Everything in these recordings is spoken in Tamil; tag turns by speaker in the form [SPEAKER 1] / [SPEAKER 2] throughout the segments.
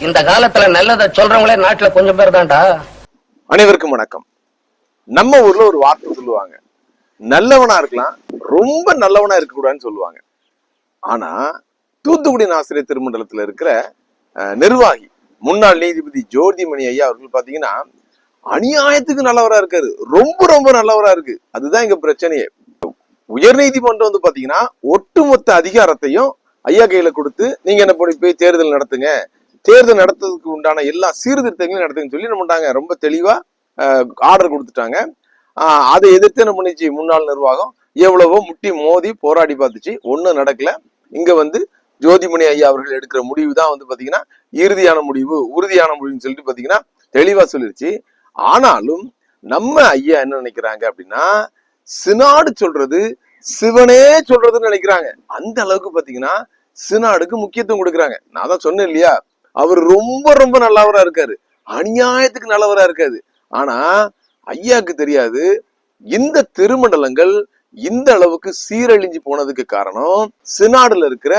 [SPEAKER 1] இந்த காலத்துல நல்லதை சொல்றவங்களே நாட்டுல கொஞ்சம் பேர் தான்டா.
[SPEAKER 2] அனைவருக்கும் வணக்கம். நம்ம ஊர்ல ஒரு வார்த்தை சொல்லுவாங்க. நல்லவனா இருக்கலாம் ரொம்ப நல்லவனா இருக்கக்கூடாதுன்னு சொல்லுவாங்க. ஆனா தூத்துக்குடி ஆசிரியர் திருமண்டலத்துல இருக்கிற அஹ், நிர்வாகி முன்னாள் நீதிபதி ஜோதிமணி ஐயா அவர்கள் பாத்தீங்கன்னா அநியாயத்துக்கு நல்லவரா இருக்காரு. ரொம்ப ரொம்ப நல்லவரா இருக்கு. அதுதான் இங்க பிரச்சனையே. உயர் நீதிமன்றம் வந்து பாத்தீங்கன்னா ஒட்டுமொத்த அதிகாரத்தையும் ஐயா கையில கொடுத்து நீங்க என்ன பண்ணி போய் தேர்தல் நடத்துங்க. தேர்தல் நடத்துறதுக்கு உண்டான எல்லா சீர்திருத்தங்களையும் நடத்துங்கன்னு சொல்லி என்ன ரொம்ப தெளிவா ஆர்டர் கொடுத்துட்டாங்க. அதை எதிர்த்து என்ன பண்ணிச்சு? முன்னாள் நிர்வாகம் எவ்வளவோ முட்டி மோதி போராடி பார்த்துச்சு. ஒன்றும் நடக்கல. இங்க வந்து ஜோதிமணி ஐயா அவர்கள் எடுக்கிற முடிவு தான் வந்து பாத்தீங்கன்னா இறுதியான முடிவு உறுதியான முடிவுன்னு சொல்லிட்டு பாத்தீங்கன்னா தெளிவா சொல்லிருச்சு. ஆனாலும் நம்ம ஐயா என்ன நினைக்கிறாங்க அப்படின்னா சினாடு சொல்றது சிவனே சொல்றதுன்னு நினைக்கிறாங்க. அந்த அளவுக்கு பாத்தீங்கன்னா சினாடுக்கு முக்கியத்துவம் கொடுக்குறாங்க. நான் தான் சொன்னேன் இல்லையா? அவர் ரொம்ப ரொம்ப நல்லவரா இருக்காரு. அநியாயத்துக்கு நல்லவரா இருக்காது ஆனா ஐயாக்கு தெரியாது இந்த திருமண்டலங்கள் இந்த அளவுக்கு சீரழிஞ்சு போனதுக்கு காரணம் சினாடுல இருக்கிற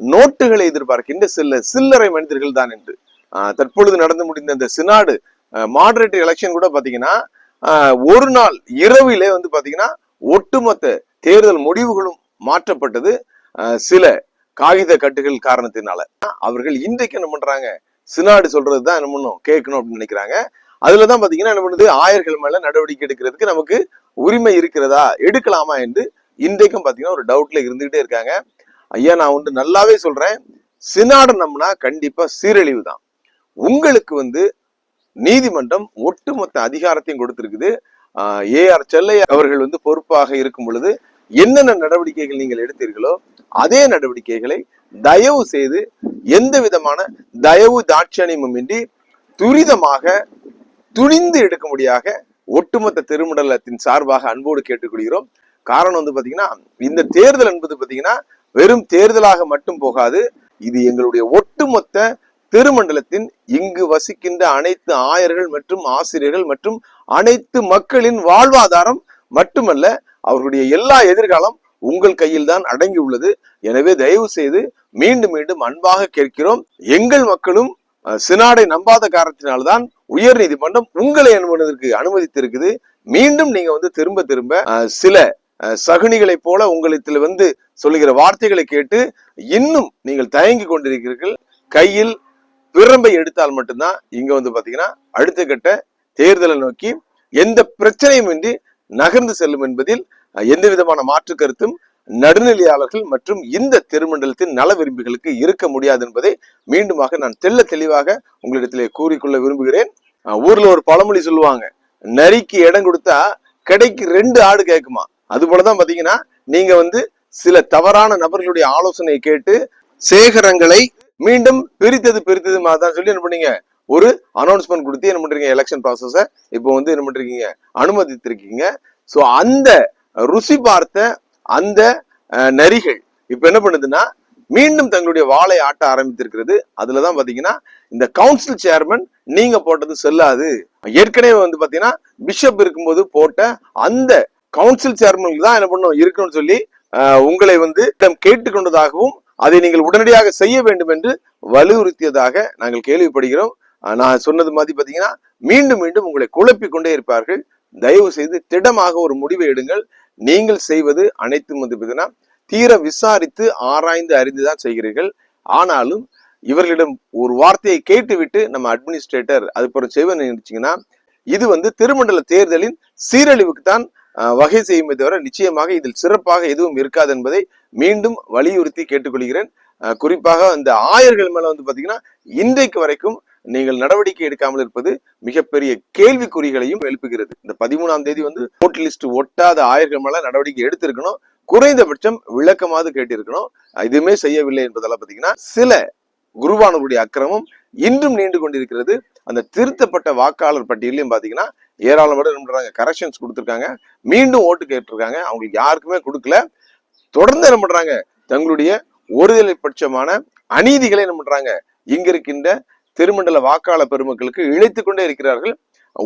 [SPEAKER 2] நோட்டுகளை எதிர்பார்க்கின்ற சில சில்லறை மனிதர்கள் தான் என்று. தற்பொழுது நடந்து முடிந்த இந்த சினாடு மாடரேட்டர் எலெக்ஷன் கூட பாத்தீங்கன்னா ஒரு நாள் இரவிலே வந்து பாத்தீங்கன்னா ஒட்டுமொத்த தேர்தல் முடிவுகளும் மாற்றப்பட்டது. சில காகித கட்டுகள் காரணத்தினால. அவர்கள் இன்றைக்கு என்ன பண்றாங்க? சினாடு சொல்றதுதான் என்ன பண்ணும்? கேட்கணும் அப்படின்னு நினைக்கிறாங்க. அதுலதான் பாத்தீங்கன்னா என்ன பண்ணுது? ஆயர்கள் மேல நடவடிக்கை எடுக்கிறதுக்கு நமக்கு உரிமை இருக்கிறதா? எடுக்கலாமா என்று இன்றைக்கும் பாத்தீங்கன்னா ஒரு டவுட்ல இருந்துகிட்டே இருக்காங்க. ஐயா நான் ஒன்று நல்லாவே சொல்றேன். சினாடு நம்பினா கண்டிப்பா சீரழிவு தான் உங்களுக்கு வந்து நீதிமன்றம் ஒட்டுமொத்த அதிகாரத்தையும் கொடுத்திருக்குது. ஏ ஆர் செல்லையா அவர்கள் வந்து பொறுப்பாக இருக்கும் பொழுது என்னென்ன நடவடிக்கைகள் நீங்கள் எடுத்தீர்களோ அதே நடவடிக்கைகளை தயவு செய்து எந்த விதமான தயவு தாட்சணியமும் இன்றி துரிதமாக துணிந்து எடுக்கும்படியாக ஒட்டுமொத்த திருமண்டலத்தின் சார்பாக அன்போடு கேட்டுக்கொள்கிறோம். காரணம் வந்து பாத்தீங்கன்னா இந்த தேர்தல் என்பது பாத்தீங்கன்னா வெறும் தேர்தலாக மட்டும் போகாது இது எங்களுடைய ஒட்டுமொத்த திருமண்டலத்தின் இங்கு வசிக்கின்ற அனைத்து ஆயர்கள் மற்றும் ஆசிரியர்கள் மற்றும் அனைத்து மக்களின் வாழ்வாதாரம் மட்டுமல்ல அவர்களுடைய எல்லா எதிர்காலம் உங்கள் கையில் தான் அடங்கி உள்ளது எனவே தயவு செய்து மீண்டும் மீண்டும் அன்பாக கேட்கிறோம். எங்கள் மக்களும் சினாடை நம்பாத காரணத்தினால்தான் உயர் நீதிமன்றம் உங்களை அனுமதிக்கு அனுமதித்திருக்குது. மீண்டும் நீங்க வந்து திரும்ப திரும்ப சில அஹ், சகுனிகளைப் போல உங்களிடத்தில் வந்து சொல்லுகிற வார்த்தைகளை கேட்டு இன்னும் நீங்கள் தயங்கி கொண்டிருக்கிறீர்கள். கையில் பிரம்பை எடுத்தால் மட்டும்தான் இங்க வந்து பாத்தீங்கன்னா அடுத்த கட்ட தேர்தலை நோக்கி எந்த பிரச்சனையும் இன்றி நகர்ந்து செல்லும் என்பதில் எந்த விதமான மாற்று கருத்தும் நடுநிலையாளர்கள் மற்றும் இந்த திருமண்டலத்தின் நல விரும்பிகளுக்கு இருக்க முடியாது என்பதை மீண்டுமாக நான் தெள்ள தெளிவாக உங்களிடத்திலே கூறிக்கொள்ள விரும்புகிறேன். ஊர்ல ஒரு பழமொழி சொல்லுவாங்க நரிக்கு இடம் கொடுத்தா கடைக்கு ரெண்டு ஆடு கேட்குமா அது போலதான் பாத்தீங்கன்னா நீங்க வந்து சில தவறான நபர்களுடைய ஆலோசனையை கேட்டு சேகரங்களை மீண்டும் பிரித்தது பிரித்தது தான் சொல்லி என்ன பண்ணீங்க? ஒரு அனௌன்ஸ்மெண்ட் கொடுத்து என்ன பண்றீங்க? எலெக்ஷன் ப்ராசஸ இப்போ வந்து என்ன பண்றீங்க? அனுமதித்திருக்கீங்க. ஸோ அந்த ருசி பார்த்த அந்த நரிகள். இப்ப என்ன பண்ணுதுன்னா மீண்டும் தங்களுடைய வாழை ஆட்ட ஆரம்பித்திருக்கிறது. அதுலதான் பாத்தீங்கன்னா இந்த கவுன்சில் சேர்மன் நீங்க போட்டது செல்லாது. ஏற்கனவே வந்து பாத்தீங்கன்னா பிஷப் இருக்கும்போது போட்ட அந்த கவுன்சில் சேர்மனுக்கு தான் என்ன பண்ணும் இருக்கணும்னு சொல்லி உங்களை வந்து கேட்டுக்கொண்டதாகவும் அதை நீங்கள் உடனடியாக செய்ய வேண்டும் என்று வலியுறுத்தியதாக நாங்கள் கேள்விப்படுகிறோம். நான் சொன்னது மாதிரி பாத்தீங்கன்னா மீண்டும் மீண்டும் உங்களை குழப்பிக் கொண்டே இருப்பார்கள். தயவு செய்து திடமாக ஒரு முடிவை எடுங்கள். நீங்கள் செய்வது அனைத்தும் வந்து பார்த்தீங்கன்னா தீர விசாரித்து ஆராய்ந்து அறிந்துதான் செய்கிறீர்கள். ஆனாலும் இவர்களிடம் ஒரு வார்த்தையை கேட்டுவிட்டு நம்ம அட்மினிஸ்ட்ரேட்டர் அதுக்கப்புறம் செய்வது நினைச்சீங்கன்னா இது வந்து திருமண்டல தேர்தலின் சீரழிவுக்கு தான் வகை செய்யுமே தவிர நிச்சயமாக இதில் சிறப்பாக எதுவும் இருக்காது என்பதை மீண்டும் வலியுறுத்தி கேட்டுக்கொள்கிறேன். குறிப்பாக இந்த ஆயர்கள் மேல வந்து பாத்தீங்கன்னா இன்றைக்கு வரைக்கும் நீங்கள் நடவடிக்கை எடுக்காமல் இருப்பது மிகப்பெரிய கேள்விக்குறிகளையும் எழுப்புகிறது. இந்த பதிமூணாம் தேதி வந்து ஓட்டு லிஸ்ட் ஒட்டாத ஆயிரம் மேல நடவடிக்கை எடுத்திருக்கணும். குறைந்தபட்சம் விளக்கமாவது கேட்டிருக்கணும். இதுவுமே செய்யவில்லை என்பதெல்லாம் பாத்தீங்கன்னா சில குருவானவருடைய அக்கிரமம் இன்றும் நீண்டு கொண்டிருக்கிறது. அந்த திருத்தப்பட்ட வாக்காளர் பட்டியலையும் பாத்தீங்கன்னா ஏராளமான என்ன பண்றாங்க கரெக்ஷன்ஸ் கொடுத்துருக்காங்க. மீண்டும் ஓட்டு கேட்டிருக்காங்க. அவங்களுக்கு யாருக்குமே கொடுக்கல. தொடர்ந்து என்ன பண்றாங்க தங்களுடைய ஒருதலை பட்சமான அநீதிகளை என்ன பண்றாங்க இங்க இருக்கின்ற திருமண்டல வாக்காள பெருமக்களுக்கு இழைத்து கொண்டே இருக்கிறார்கள்.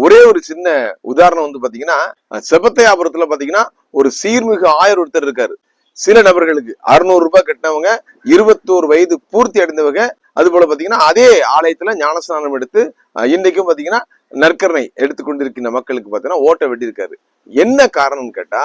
[SPEAKER 2] ஒரே ஒரு சின்ன உதாரணம் வந்து பாத்தீங்கன்னா செபத்தையாபுரத்துல பாத்தீங்கன்னா ஒரு சீர்மிகு ஆயர் ஒருத்தர் இருக்காரு. சில நபர்களுக்கு அறுநூறு ரூபாய் கட்டினவங்க இருபத்தோரு வயது பூர்த்தி அடைந்தவங்க அது போல பாத்தீங்கன்னா அதே ஆலயத்துல ஞானஸ்நானம் எடுத்து இன்னைக்கும் பாத்தீங்கன்னா நற்கரணை எடுத்துக்கொண்டிருக்கின்ற மக்களுக்கு பாத்தீங்கன்னா ஓட்ட வெட்டியிருக்காரு. என்ன காரணம்னு கேட்டா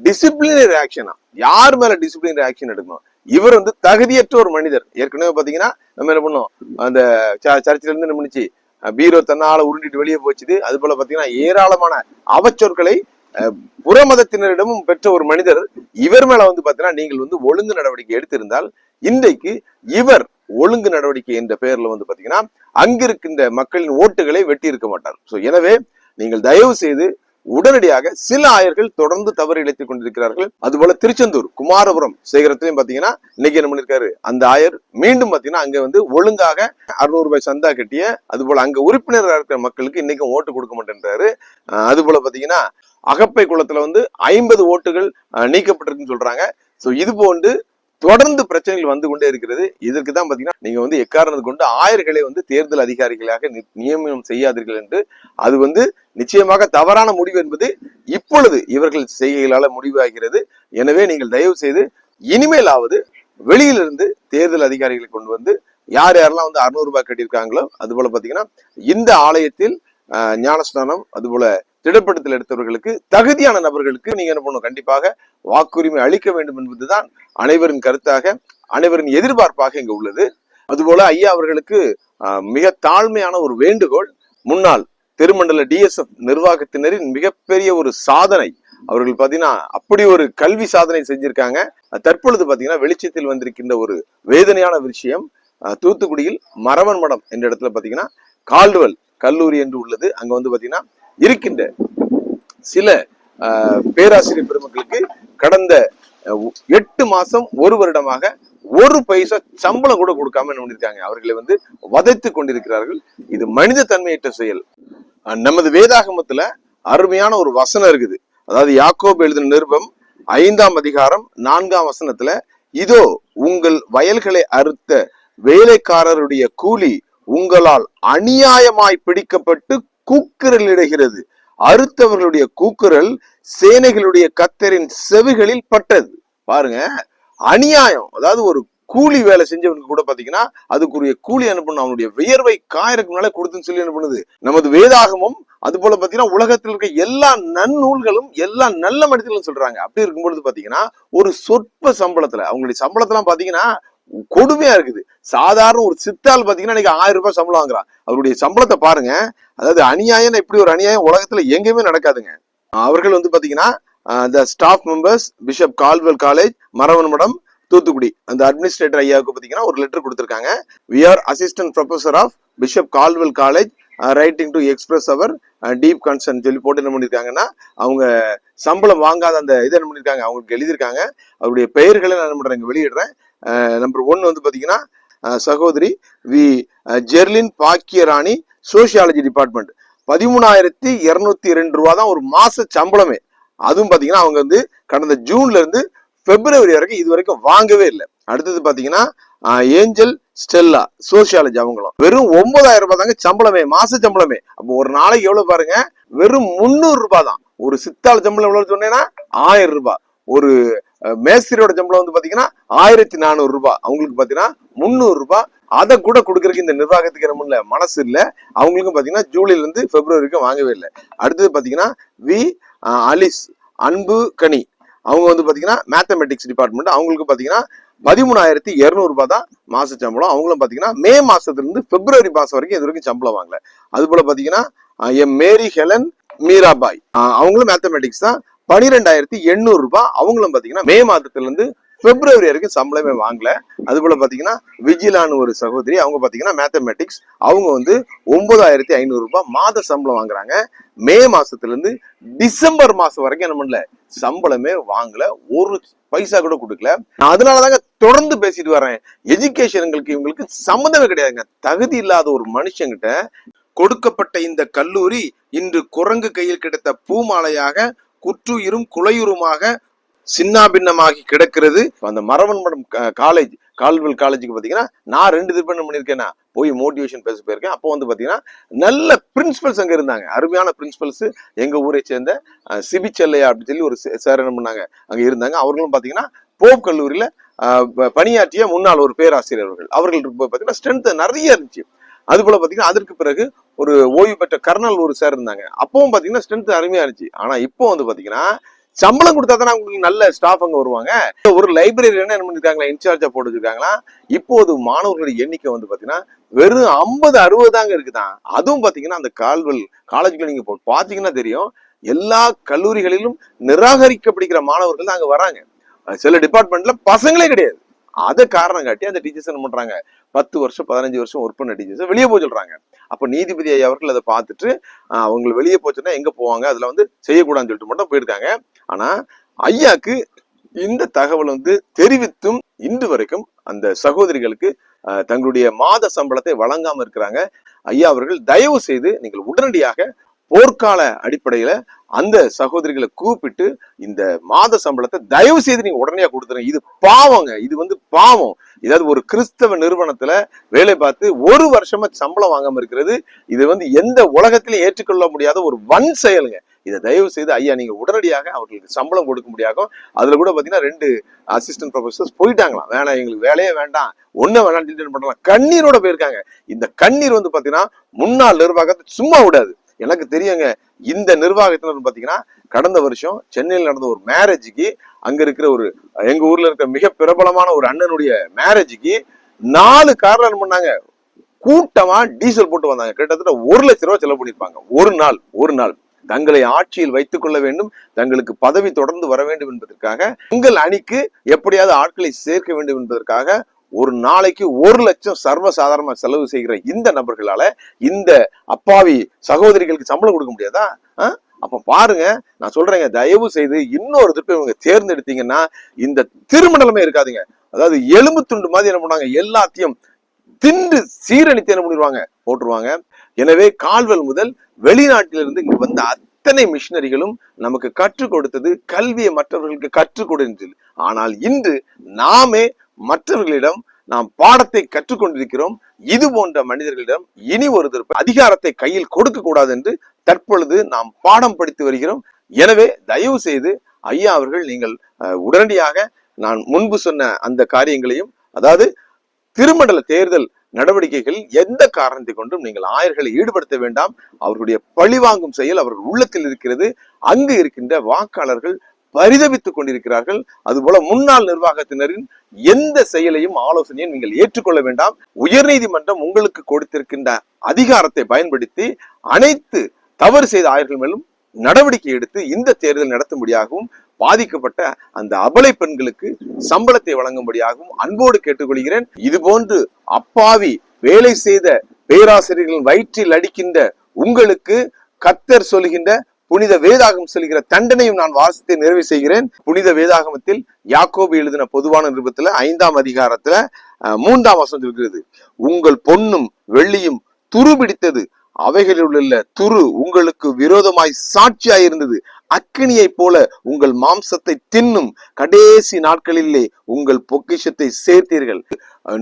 [SPEAKER 2] டிசிப்ளினரி ஆக்ஷனா யார் மேல டிசிப்ளினரி ஆக்ஷன் எடுக்கணும்? இவர் வந்து தகுதியற்ற ஒரு மனிதர். ஏற்கனவே பாத்தீங்கன்னா நம்ம என்ன பண்ணோம்? அந்த ச- சர்ச்சில இருந்து என்ன பீரோ தன்னால உருண்டிட்டு வெளியே போச்சுது. அது போல பாத்தீங்கன்னா ஏராளமான அவச்சொற்களை புற புறமதத்தினரிடமும் பெற்ற ஒரு மனிதர். இவர் மேல வந்து பாத்தீங்கன்னா நீங்கள் வந்து ஒழுங்கு நடவடிக்கை எடுத்திருந்தால் இன்றைக்கு இவர் ஒழுங்கு நடவடிக்கை என்ற பெயர்ல வந்து பாத்தீங்கன்னா அங்கிருக்கின்ற மக்களின் ஓட்டுகளை வெட்டி இருக்க மாட்டார். சோ எனவே நீங்கள் தயவு செய்து உடனடியாக சில ஆயர்கள் தொடர்ந்து தவறு இழைத்துக் கொண்டிருக்கிறார்கள். அதுபோல திருச்செந்தூர் குமாரபுரம் சேகரத்திலையும் பாத்தீங்கன்னா இன்னைக்கு என்ன பண்ணிருக்காரு? அந்த ஆயர் மீண்டும் பாத்தீங்கன்னா அங்க வந்து ஒழுங்காக அறுநூறு ரூபாய் சந்தா கட்டிய அதுபோல அங்க உறுப்பினராக இருக்கிற மக்களுக்கு இன்னைக்கும் ஓட்டு கொடுக்க மாட்டேன்றாரு. அஹ் அதுபோல பாத்தீங்கன்னா அகப்பை குளத்துல வந்து ஐம்பது ஓட்டுகள் அஹ், நீக்கப்பட்டிருக்குன்னு சொல்றாங்க. சோ இது போன்று தொடர்ந்து பிரச்சனைகள் வந்து கொண்டே இருக்கிறது. இதற்கு தான் பாத்தீங்கன்னா நீங்க வந்து எக்காரணத்து கொண்டு ஆயர்களை வந்து தேர்தல் அதிகாரிகளாக நி- நியமனம் செய்யாதீர்கள் என்று அது வந்து நிச்சயமாக தவறான முடிவு என்பது இப்பொழுது இவர்கள் செய்கைகளால முடிவாகிறது. எனவே நீங்கள் தயவு செய்து இனிமேலாவது வெளியிலிருந்து தேர்தல் அதிகாரிகளை கொண்டு வந்து யார் யாரெல்லாம் வந்து அறுநூறு ரூபாய் கட்டியிருக்காங்களோ அது போல பாத்தீங்கன்னா இந்த ஆலயத்தில் ஞானஸ்நானம் அதுபோல திடப்படுத்தல் எடுத்தவர்களுக்கு தகுதியான நபர்களுக்கு நீங்க என்ன பண்ணணும்? கண்டிப்பாக வாக்குரிமை அளிக்க வேண்டும் என்பதுதான் அனைவரின் கருத்தாக அனைவரின் எதிர்பார்ப்பாக இங்க உள்ளது. அதுபோல ஐயா அவர்களுக்கு மிக தாழ்மையான ஒரு வேண்டுகோள் முன்னாள் திருமண்டல டிஎஸ்எஃப் நிர்வாகத்தினரின் மிகப்பெரிய ஒரு சாதனை. அவர்கள் பாத்தீங்கன்னா அப்படி ஒரு கல்வி சாதனை செஞ்சிருக்காங்க. தற்பொழுது பாத்தீங்கன்னா வெளிச்சத்தில் வந்திருக்கின்ற ஒரு வேதனையான விஷயம் தூத்துக்குடியில் மரவன் மடம் என்ற இடத்துல பாத்தீங்கன்னா கால்டுவல் கல்லூரி என்று உள்ளது. அங்க வந்து பாத்தீங்கன்னா இருக்கின்ற சில பேராசிரியர் பெருமக்களுக்கு கடந்த எட்டு மாசம் ஒரு வருடமாக ஒரு பைசா சம்பளம் கூட கொடுக்காம என்ன பண்ணிருக்காங்க? அவர்களை வந்து வதைத்து கொண்டிருக்கிறார்கள். இது மனித தன்மையற்ற செயல். நமது வேதாகமத்துல அருமையான ஒரு வசனம் இருக்குது. அதாவது யாக்கோபு எழுதின நிருபம் ஐந்தாம் அதிகாரம் நான்காம் வசனத்துல இதோ உங்கள் வயல்களை அறுத்த வேலைக்காரருடைய கூலி உங்களால் அநியாயமாய் பிடிக்கப்பட்டு கூக்குரலிடுகிறது அறுத்தவர்களுடைய கூக்குரல் சேனைகளுடைய கத்தரின் செவிகளில் பட்டது. பாருங்க அநியாயம். அதாவது ஒரு கூலி வேலை செஞ்சவனுக்கு கூட பாத்தீங்கன்னா அதுக்குரிய கூலி அனுப்பணும் அவனுடைய வியர்வை காயறதுக்கு முன்னால கொடுத்துன்னு சொல்லி என்ன நமது வேதாகமும் அது போல பாத்தீங்கன்னா உலகத்தில் இருக்க எல்லா நன்னூல்களும் எல்லா நல்ல மனிதர்களும் சொல்றாங்க. அப்படி இருக்கும்பொழுது பாத்தீங்கன்னா ஒரு சொற்ப சம்பளத்துல அவங்களுடைய சம்பளத்தெல்லாம் பாத்தீங்கன்னா கொடுமையா இருக்குது. சாதாரண ஒரு சித்தாள் பாத்தீங்கன்னா இன்னைக்கு ஆயிரம் ரூபாய் சம்பளம் வாங்குறான். அவருடைய சம்பளத்தை பாருங்க. அதாவது அநியாயம் இப்படி ஒரு அநியாயம் உலகத்துல எங்கேயுமே நடக்காதுங்க. அவர்கள் வந்து பாத்தீங்கன்னா the staff members bishop Caldwell college Maravan Madam Thoothukudi. அந்த அட்மினிஸ்ட்ரேட்டர் ஐயாவுக்கு பாத்தீங்கன்னா ஒரு லெட்டர் கொடுத்திருக்காங்க. We are assistant professor of Bishop Caldwell College writing to express our deep concern சொல்லி போட்டு என்ன பண்ணிருக்காங்கன்னா அவங்க சம்பளம் வாங்காத அந்த இதை என்ன பண்ணிருக்காங்க அவங்களுக்கு எழுதியிருக்காங்க. அவருடைய பெயர்களை நான் என்ன பண்றேன் வெளியிடுறேன். நம்பர் ஒன் வந்து பாத்தீங்கன்னா சகோதரி V Jerlin Bakkiyarani sociology department பதிமூணாயிரத்தி இருநூத்தி ரெண்டு ரூபா தான் ஒரு மாச சம்பளமே. அதுவும் பாத்தீங்கன்னா அவங்க வந்து கடந்த ஜூன்ல இருந்து பிப்ரவரி வரைக்கும் இது வரைக்கும் வாங்கவே இல்லை. அடுத்தது பாத்தீங்கன்னா ஏஞ்சல் ஸ்டெல்லா சோசியாலஜி அவங்களும். வெறும் ஒன்பதாயிரம் ரூபாய் தாங்க சம்பளமே மாச சம்பளமே. அப்போ ஒரு நாளைக்கு எவ்வளவு பாருங்க வெறும் முந்நூறு ரூபாய் தான் ஒரு சித்தாள் சம்பளம் எவ்வளவு சொன்னேன்னா ஆயிரம் ரூபாய். ஒரு மேஸ்திரியோட சம்பளம் வந்து பாத்தீங்கன்னா ஆயிரத்தி நானூறு ரூபாய் அவங்களுக்கு பாத்தீங்கன்னா முந்நூறு ரூபாய் அதை கூட கொடுக்கறதுக்கு இந்த நிர்வாகத்துக்கு என்ன பண்ணல மனசு இல்லை. அவங்களுக்கும் பாத்தீங்கன்னா ஜூலைல இருந்து பிப்ரவரிக்கும் வாங்கவே இல்லை. அடுத்தது பாத்தீங்கன்னா வி அலிஸ் அன்பு கனி. அவங்க வந்து பாத்தீங்கன்னா மேத்தமெட்டிக்ஸ் டிபார்ட்மெண்ட் அவங்களுக்கு பாத்தீங்கன்னா பதிமூணாயிரத்தி இரநூறுபா ரூபாய் தான் மாச சம்பளம். அவங்களும் பாத்தீங்கன்னா மே மாசத்துலேருந்து பிப்ரவரி மாசம் வரைக்கும் இது வரைக்கும் சம்பளம் வாங்கல. அது போல பாத்தீங்கன்னா எம் மேரி ஹெலன் மீராபாய். அவங்களும் மேத்தமெட்டிக்ஸ் தான். பனிரெண்டாயிரத்தி எண்ணூறு ரூபாய். அவங்களும் பாத்தீங்கன்னா மே மாதத்துல இருந்து பிப்ரவரி வரைக்கும் சம்பளமே வாங்கல. அது போல பாத்தீங்கன்னா விஜிலான்னு ஒரு சகோதரி அவங்க பாத்தீங்கன்னா மேத்தமெட்டிக்ஸ் அவங்க வந்து ஒன்பதாயிரத்தி ஐநூறு ரூபாய் மாத சம்பளம் வாங்குறாங்க. மே மாசத்துல இருந்து டிசம்பர் மாசம் வரைக்கும் என்ன பண்ணல சம்பளமே வாங்கல. ஒரு பைசா கூட கொடுக்கல. நான் அதனாலதாங்க தொடர்ந்து பேசிட்டு வரேன். எஜுகேஷனுங்களுக்கு இவங்களுக்கு சம்மந்தமே கிடையாதுங்க. தகுதி இல்லாத ஒரு மனுஷங்கிட்ட கொடுக்கப்பட்ட இந்த கல்லூரி இன்று குரங்கு கையில் கிடைத்த பூமாலையாக குற்றுயிரும் குலையுருமாக சின்னாபின்னமாகி கிடக்கிறது. அந்த மரவன் மடம் காலேஜ் கால்வெல் காலேஜுக்கு பார்த்தீங்கன்னா நான் ரெண்டு திருப்பணம் பண்ணியிருக்கேன்னா போய் மோட்டிவேஷன் பேச போயிருக்கேன். அப்போ வந்து பார்த்தீங்கன்னா நல்ல பிரின்சிபல்ஸ் அங்கே இருந்தாங்க. அருமையான பிரின்சிபல்ஸ் எங்கள் ஊரை சேர்ந்த சிபி செல்லையா அப்படின்னு சொல்லி ஒரு சார் என்ன பண்ணாங்க அங்கே இருந்தாங்க. அவர்களும் பார்த்தீங்கன்னா போப் கல்லூரியில் பணியாற்றிய முன்னாள் ஒரு பேராசிரியர்கள் அவர்கள். பார்த்தீங்கன்னா இப்ப ஸ்ட்ரென்த் நிறைய இருந்துச்சு. அது போல பாத்தீங்கன்னா அதற்கு பிறகு ஒரு ஓய்வு பெற்ற கர்னல் ஒரு சார் இருந்தாங்க. அப்பவும் பாத்தீங்கன்னா ஸ்ட்ரென்த் அருமையா இருந்துச்சு. ஆனா இப்போ வந்து பாத்தீங்கன்னா சம்பளம் கொடுத்தா தானே உங்களுக்கு நல்ல ஸ்டாஃப் அங்க வருவாங்க. ஒரு லைப்ரரி என்ன பண்ணிருக்காங்களா இன்சார்ஜா போட்டுருக்காங்களா இப்போது மாணவர்களுடைய எண்ணிக்கை வந்து பாத்தீங்கன்னா வெறும் ஐம்பது அறுபது தாங்க இருக்குதான் அதுவும் பாத்தீங்கன்னா அந்த கால்வெல் காலேஜ்ல நீங்க போ- பாத்தீங்கன்னா தெரியும். எல்லா கல்லூரிகளிலும் நிராகரிக்கப்படுகிற மாணவர்கள் தான் அங்க வராங்க. சில டிபார்ட்மெண்ட்ல பசங்களே கிடையாது. அதை காரணம் காட்டி அந்த டீச்சர்ஸ் என்ன பண்றாங்க? பத்து வருஷம் பதினஞ்சு வருஷம் ஒர்க் பண்ண டீச்சர்ஸ் வெளியே போக சொல்றாங்க. அப்ப நீதிபதி ஐயா அவர்கள் அதை பார்த்துட்டு ஆஹ் அவங்க வெளியே போச்சுன்னா எங்க போவாங்க? அதுல வந்து செய்யக்கூடாதுன்னு சொல்லிட்டு மட்டும் போயிருக்காங்க. ஆனா ஐயாக்கு இந்த தகவல் வந்து தெரிவித்தும் இன்று வரைக்கும் அந்த சகோதரிகளுக்கு தங்களுடைய மாத சம்பளத்தை வழங்காம இருக்கிறாங்க. ஐயா அவர்கள் தயவு செய்து நீங்கள் உடனடியாக போர்க்கால அடிப்படையில அந்த சகோதரிகளை கூப்பிட்டு இந்த மாத சம்பளத்தை தயவு செய்து நீங்க உடனே கொடுத்துருங்க. இது பாவங்க. இது வந்து பாவம். ஏதாவது ஒரு கிறிஸ்தவ நிறுவனத்துல வேலை பார்த்து ஒரு வருஷமா சம்பளம் வாங்காம இருக்கிறது இது வந்து எந்த உலகத்திலையும் ஏற்றுக்கொள்ள முடியாத ஒரு வன் செயலுங்க. இதை தயவு செய்து ஐயா நீங்க உடனடியாக அவர்களுக்கு சம்பளம் கொடுக்க முடியாகும் அதுல கூட பாத்தீங்கன்னா ரெண்டு அசிஸ்டன்ட் ப்ரொஃபஸர்ஸ் போயிட்டாங்களாம். வேணாம் எங்களுக்கு வேலையே வேண்டாம். ஒன்னும் வேணாம் டீட்டெயில் பண்ணலாம். கண்ணீரோட போயிருக்காங்க. இந்த கண்ணீர் வந்து பாத்தீங்கன்னா முன்னாள் நிர்வாகத்தை சும்மா விடாது. எனக்கு தெரியுங்க இந்த நிர்வாகத்தினர் பாத்தீங்கன்னா கடந்த வருஷம் சென்னையில் நடந்த ஒரு மேரேஜுக்கு அங்க இருக்கிற ஒரு எங்க ஊர்ல இருக்கிற மிக பிரபலமான ஒரு அண்ணனுடைய மேரேஜுக்கு நாலு கார்ல பண்ணாங்க. கூட்டமா டீசல் போட்டு வந்தாங்க. கிட்டத்தட்ட ஒரு லட்ச ரூபாய் செலவு பண்ணிருப்பாங்க ஒரு நாள் ஒரு நாள். தங்களை ஆட்சியில் வைத்துக் கொள்ள வேண்டும் தங்களுக்கு பதவி தொடர்ந்து வர வேண்டும் என்பதற்காக உங்கள் அணிக்கு எப்படியாவது ஆட்களை சேர்க்க வேண்டும் என்பதற்காக ஒரு நாளைக்கு ஒரு லட்சம் சர்வசாதாரணமா செலவு செய்கிற இந்த நபர்களால இந்த அப்பாவி சகோதரிகளுக்கு சம்பளம் கொடுக்க முடியாதா? ஆ? அப்ப பாருங்க நான் சொல்றேங்க தயவு செய்து இன்னொரு திருப்பி இவங்க தேர்ந்தெடுத்தீங்கன்னா இந்த திருமணமே இருக்காதுங்க. அதாவது எலும்பு துண்டு மாதிரி என்ன பண்ணுவாங்க எல்லாத்தையும் திண்டு சீரழித்து என்ன பண்ணிடுவாங்க போட்டுருவாங்க. எனவே கால்வல் முதல் வெளிநாட்டிலிருந்து இங்கு வந்த அத்தனை மிஷினரிகளும் நமக்கு கற்றுக் கொடுத்தது கல்வியை மற்றவர்களுக்கு கற்றுக் கொடுத்தது. ஆனால் இன்று நாமே மற்றவர்களிடம் நாம் பாடத்தை கற்றுக்கொண்டிருக்கிறோம். இது போன்ற மனிதர்களிடம் இனி ஒரு திருப்ப அதிகாரத்தை கையில் கொடுக்க கூடாது என்று தற்பொழுது நாம் பாடம் படித்து வருகிறோம். எனவே தயவு செய்து ஐயா அவர்கள் நீங்கள் உடனடியாக நான் முன்பு சொன்ன அந்த காரியங்களையும் அதாவது திருமண்டல தேர்தல் நடவடிக்கைகளில் எந்த காரணத்தை கொண்டும் நீங்கள் ஆயர்களை ஈடுபடுத்த வேண்டாம். அவர்களுடைய பழிவாங்கும் செயல் அவர்கள் உள்ளத்தில் இருக்கிறது. அங்கு இருக்கின்ற வாக்காளர்கள் பரிதவித்துக் கொண்டிருக்கிறார்கள். அதுபோல முன்னாள் நிர்வாகத்தினரின் எந்த செயலையும் ஆலோசனையும் நீங்கள் ஏற்றுக்கொள்ள வேண்டாம். உயர்நீதிமன்றம் உங்களுக்கு கொடுத்திருக்கின்ற அதிகாரத்தை பயன்படுத்தி அனைத்து தவறு செய்த ஆயர்கள் மேலும் நடவடிக்கை எடுத்து இந்த தேர்தல் நடத்தும்படியாகவும் பாதிக்கப்பட்ட அந்த அபலை பெண்களுக்கு சம்பளத்தை வழங்கும்படியாகவும் அன்போடு கேட்டுக்கொள்கிறேன். இது போன்று அப்பாவி வேலை செய்த பேராசிரியர்களின் வயிற்றில் அடிக்கின்ற உங்களுக்கு கத்தர் சொல்கின்ற புனித வேதாகம் சொல்கிற தண்டனையும் நான் வாசித்து நிறைவு செய்கிறேன். புனித வேதாகமத்தில் யாக்கோபு எழுதின பொதுவான நிருபத்துல ஐந்தாம் அதிகாரத்துல மூன்றாம் வசனம் இருக்கிறது உங்கள் பொன்னும் வெள்ளியும் துருபிடித்தது அவைகளில் உள்ள துரு உங்களுக்கு விரோதமாய் சாட்சியாய் இருந்தது அக்கினியைப் போல உங்கள் மாம்சத்தை தின்னும். கடைசி நாட்களிலே உங்கள் பொக்கிஷத்தை சேர்த்தீர்கள்.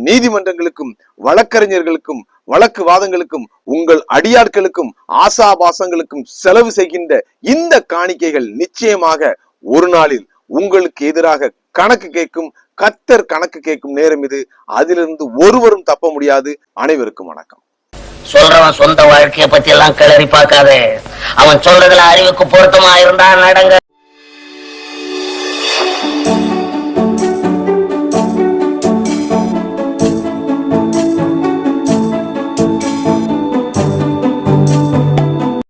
[SPEAKER 2] நீதிமன்றங்களுக்கும் வழக்கறிஞர்களுக்கும் வழக்கு வாதங்களுக்கும் உங்கள் அடியாட்களுக்கும் ஆசாபாசங்களுக்கும் செலவு செய்கின்ற இந்த காணிக்கைகள் நிச்சயமாக ஒரு நாளில் உங்களுக்கு எதிராக கணக்கு கேட்கும் கத்தர் கணக்கு கேட்கும் நேரம் இது. அதிலிருந்து ஒருவரும் தப்ப முடியாது. அனைவருக்கும் வணக்கம்.
[SPEAKER 1] சொல்றவன் சொந்த வாழ்க்கையை பத்தி எல்லாம் கிளறி பார்க்காதே. அவன் சொல்றதுல அறிவுக்கு பொருத்தமா இருந்தா நடங்க.